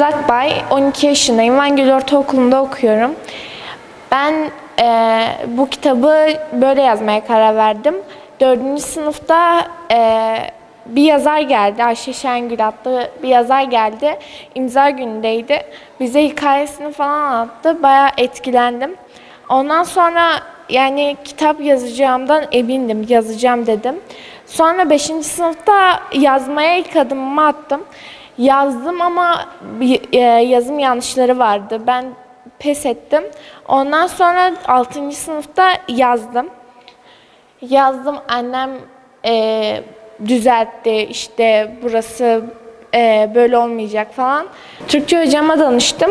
Gül Akbay, 12 yaşındayım. Van Ortaokulu'nda okuyorum. Ben e, bu kitabı böyle yazmaya karar verdim. Dördüncü sınıfta e, bir yazar geldi, Ayşe Şengül adlı bir yazar geldi. İmza günündeydi. Bize hikayesini falan anlattı. Bayağı etkilendim. Ondan sonra yani kitap yazacağımdan emindim, yazacağım dedim. Sonra 5. sınıfta yazmaya ilk adımımı attım. Yazdım ama e, yazım yanlışları vardı. Ben pes ettim. Ondan sonra 6. sınıfta yazdım. Yazdım annem e, düzeltti işte burası e, böyle olmayacak falan. Türkçe hocama danıştım.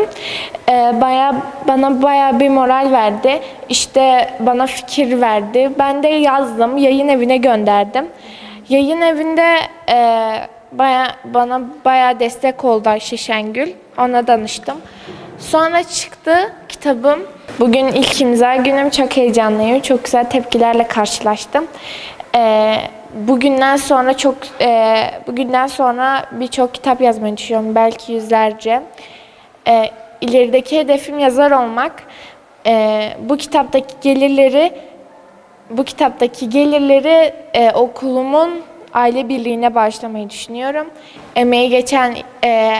E, baya, bana baya bir moral verdi. İşte bana fikir verdi. Ben de yazdım. Yayın evine gönderdim. Yayın evinde e, baya, bana baya destek oldu Ayşe Şengül. Ona danıştım. Sonra çıktı kitabım. Bugün ilk imza günüm. Çok heyecanlıyım. Çok güzel tepkilerle karşılaştım. Ee, bugünden sonra çok e, bugünden sonra birçok kitap yazmayı düşünüyorum. Belki yüzlerce. Ee, ilerideki hedefim yazar olmak. Ee, bu kitaptaki gelirleri bu kitaptaki gelirleri e, okulumun aile birliğine bağışlamayı düşünüyorum. Emeği geçen e,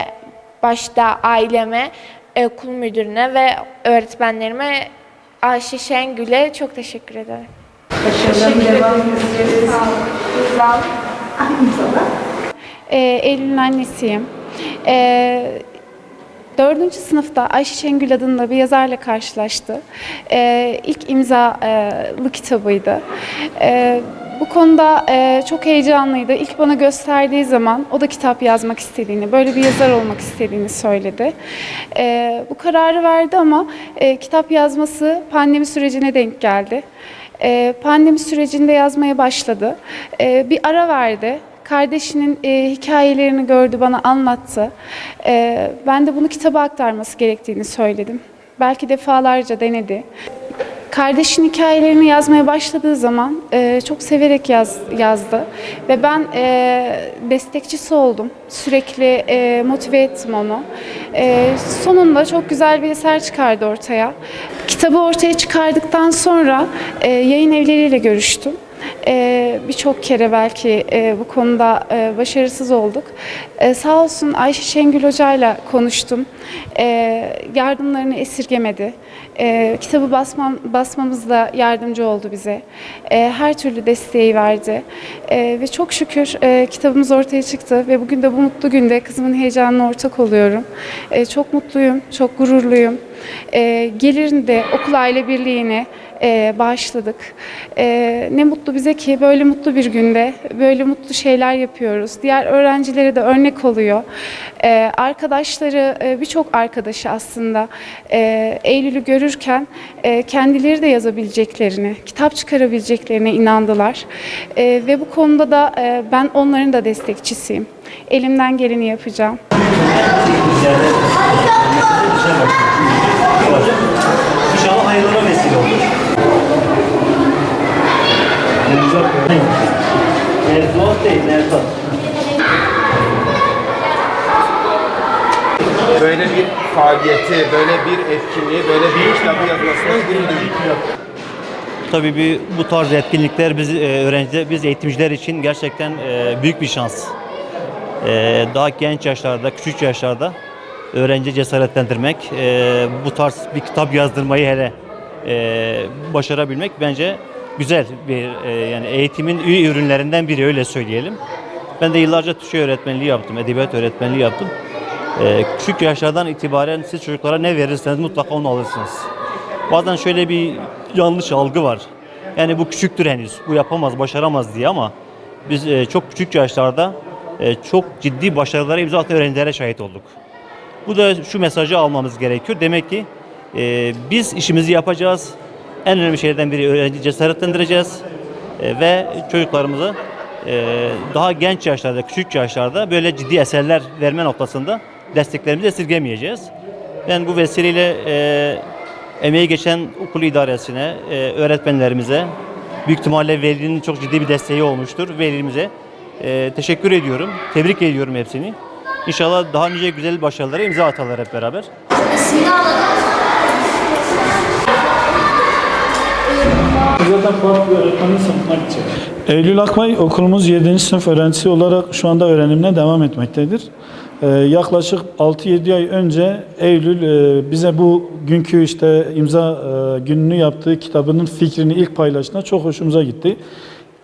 başta aileme, e, okul müdürüne ve öğretmenlerime Ayşe Şengül'e çok teşekkür ederim. Başarıların devamını diliyoruz. Ee, Eylül'ün annesiyim. Ee, Dördüncü sınıfta Ayşe Şengül adında bir yazarla karşılaştı. Ee, ilk imzalı kitabıydı. Ee, bu konuda e, çok heyecanlıydı. İlk bana gösterdiği zaman o da kitap yazmak istediğini, böyle bir yazar olmak istediğini söyledi. Ee, bu kararı verdi ama e, kitap yazması pandemi sürecine denk geldi. Ee, pandemi sürecinde yazmaya başladı. Ee, bir ara verdi. Kardeşinin e, hikayelerini gördü, bana anlattı. Ee, ben de bunu kitaba aktarması gerektiğini söyledim. Belki defalarca denedi. Kardeşin hikayelerini yazmaya başladığı zaman e, çok severek yaz, yazdı ve ben e, destekçisi oldum. Sürekli e, motive ettim onu. E, sonunda çok güzel bir eser çıkardı ortaya. Kitabı ortaya çıkardıktan sonra e, yayın evleriyle görüştüm. Ee, Birçok kere belki e, bu konuda e, başarısız olduk. E, sağ olsun Ayşe Şengül Hoca'yla konuştum. E, yardımlarını esirgemedi. E, kitabı basmam, basmamızda yardımcı oldu bize. E, her türlü desteği verdi. E, ve çok şükür e, kitabımız ortaya çıktı ve bugün de bu mutlu günde kızımın heyecanına ortak oluyorum. E, çok mutluyum, çok gururluyum. E, gelirini de okul aile birliğine e, bağışladık. E, ne mutlu bize ki böyle mutlu bir günde böyle mutlu şeyler yapıyoruz. Diğer öğrencilere de örnek oluyor. E, arkadaşları, e, birçok arkadaşı aslında e, Eylül'ü görürken e, kendileri de yazabileceklerini, kitap çıkarabileceklerine inandılar. E, ve bu konuda da e, ben onların da destekçisiyim. Elimden geleni yapacağım. Nevzat değil, Nevzat. böyle bir faaliyeti, böyle bir etkinliği, böyle bir kitabı yazmasından gurur duyuyorum. Tabii bir, bu tarz etkinlikler biz e, öğrenciler, biz eğitimciler için gerçekten e, büyük bir şans. E, daha genç yaşlarda, küçük yaşlarda öğrenci cesaretlendirmek, e, bu tarz bir kitap yazdırmayı hele e, başarabilmek bence güzel bir e, yani eğitimin iyi ürünlerinden biri öyle söyleyelim. Ben de yıllarca Türkçe öğretmenliği yaptım, edebiyat öğretmenliği yaptım. E, küçük yaşlardan itibaren siz çocuklara ne verirseniz mutlaka onu alırsınız. Bazen şöyle bir yanlış algı var. Yani bu küçüktür henüz, bu yapamaz, başaramaz diye ama biz e, çok küçük yaşlarda e, çok ciddi başarılara imza atan öğrencilere şahit olduk. Bu da şu mesajı almamız gerekiyor. Demek ki e, biz işimizi yapacağız. En önemli şeylerden biri öğrenci cesaretlendireceğiz. E, ve çocuklarımızı e, daha genç yaşlarda, küçük yaşlarda böyle ciddi eserler verme noktasında desteklerimizi esirgemeyeceğiz. Ben bu vesileyle e, emeği geçen okul idaresine, e, öğretmenlerimize, büyük ihtimalle velinin çok ciddi bir desteği olmuştur. Velimize e, teşekkür ediyorum, tebrik ediyorum hepsini. İnşallah daha nice güzel başarılara imza atarlar hep beraber. Zaten Fuat bir öğretmenin sınıfına gidecek. Eylül Akbay okulumuz 7. sınıf öğrencisi olarak şu anda öğrenimine devam etmektedir. Ee, yaklaşık 6-7 ay önce Eylül e, bize bu günkü işte imza e, gününü yaptığı kitabının fikrini ilk paylaştığında çok hoşumuza gitti.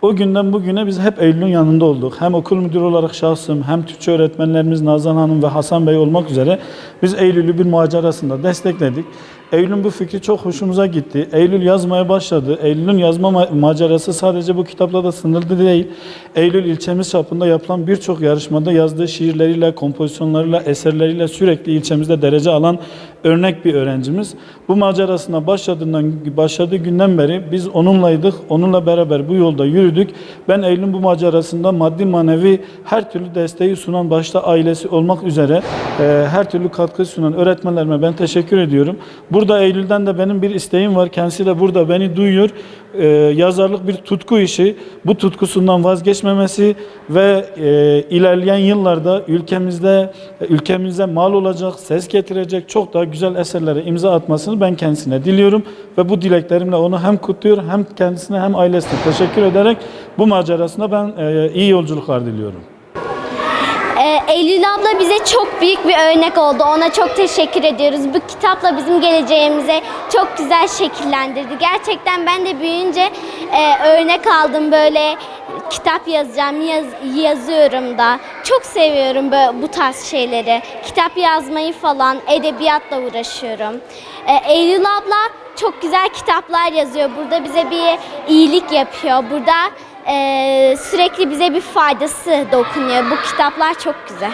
O günden bugüne biz hep Eylül'ün yanında olduk. Hem okul müdürü olarak şahsım, hem Türkçe öğretmenlerimiz Nazan Hanım ve Hasan Bey olmak üzere biz Eylül'ü bir macerasında destekledik. Eylül'ün bu fikri çok hoşumuza gitti. Eylül yazmaya başladı. Eylül'ün yazma ma- macerası sadece bu kitapla da sınırlı değil. Eylül ilçemiz çapında yapılan birçok yarışmada yazdığı şiirleriyle, kompozisyonlarıyla, eserleriyle sürekli ilçemizde derece alan örnek bir öğrencimiz. Bu macerasına başladığından başladığı günden beri biz onunlaydık. Onunla beraber bu yolda yürüdük. Ben Eylül'ün bu macerasında maddi manevi her türlü desteği sunan başta ailesi olmak üzere e, her türlü katkı sunan öğretmenlerime ben teşekkür ediyorum. Burada Eylül'den de benim bir isteğim var. Kendisi de burada beni duyuyor. E, yazarlık bir tutku işi. Bu tutkusundan vazgeçmemesi ve e, ilerleyen yıllarda ülkemizde ülkemize mal olacak, ses getirecek çok daha güzel eserlere imza atmasını ben kendisine diliyorum ve bu dileklerimle onu hem kutluyor hem kendisine hem ailesine teşekkür ederek bu macerasında ben e, iyi yolculuklar diliyorum. Ee, Eylül abla bize çok büyük bir örnek oldu. Ona çok teşekkür ediyoruz. Bu kitapla bizim geleceğimize çok güzel şekillendirdi. Gerçekten ben de büyüyünce e, örnek aldım böyle kitap yazacağım, yaz- yazıyorum da. Çok seviyorum böyle bu tarz şeyleri. Kitap yazmayı falan, edebiyatla uğraşıyorum. Ee, Eylül abla çok güzel kitaplar yazıyor. Burada bize bir iyilik yapıyor. Burada ee, sürekli bize bir faydası dokunuyor. Bu kitaplar çok güzel.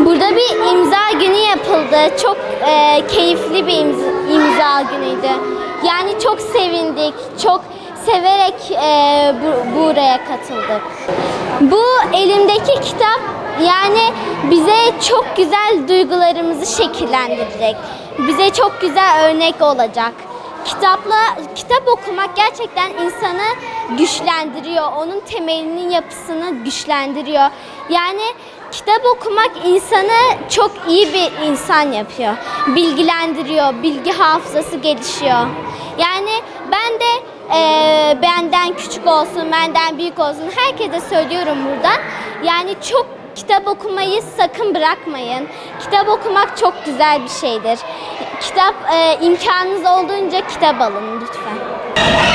Burada bir imza günü yapıldı. Çok e, keyifli bir imza, imza günüydü. Yani çok sevindik, çok severek e, bu, buraya katıldık. Bu elimdeki kitap yani bize çok güzel duygularımızı şekillendirecek. Bize çok güzel örnek olacak. Kitapla kitap okumak gerçekten insanı güçlendiriyor. Onun temelinin yapısını güçlendiriyor. Yani kitap okumak insanı çok iyi bir insan yapıyor. Bilgilendiriyor, bilgi hafızası gelişiyor. Yani ben de eee, benden küçük olsun, benden büyük olsun herkese söylüyorum buradan. Yani çok Kitap okumayı sakın bırakmayın. Kitap okumak çok güzel bir şeydir. Kitap e, imkanınız olduğunca kitap alın lütfen.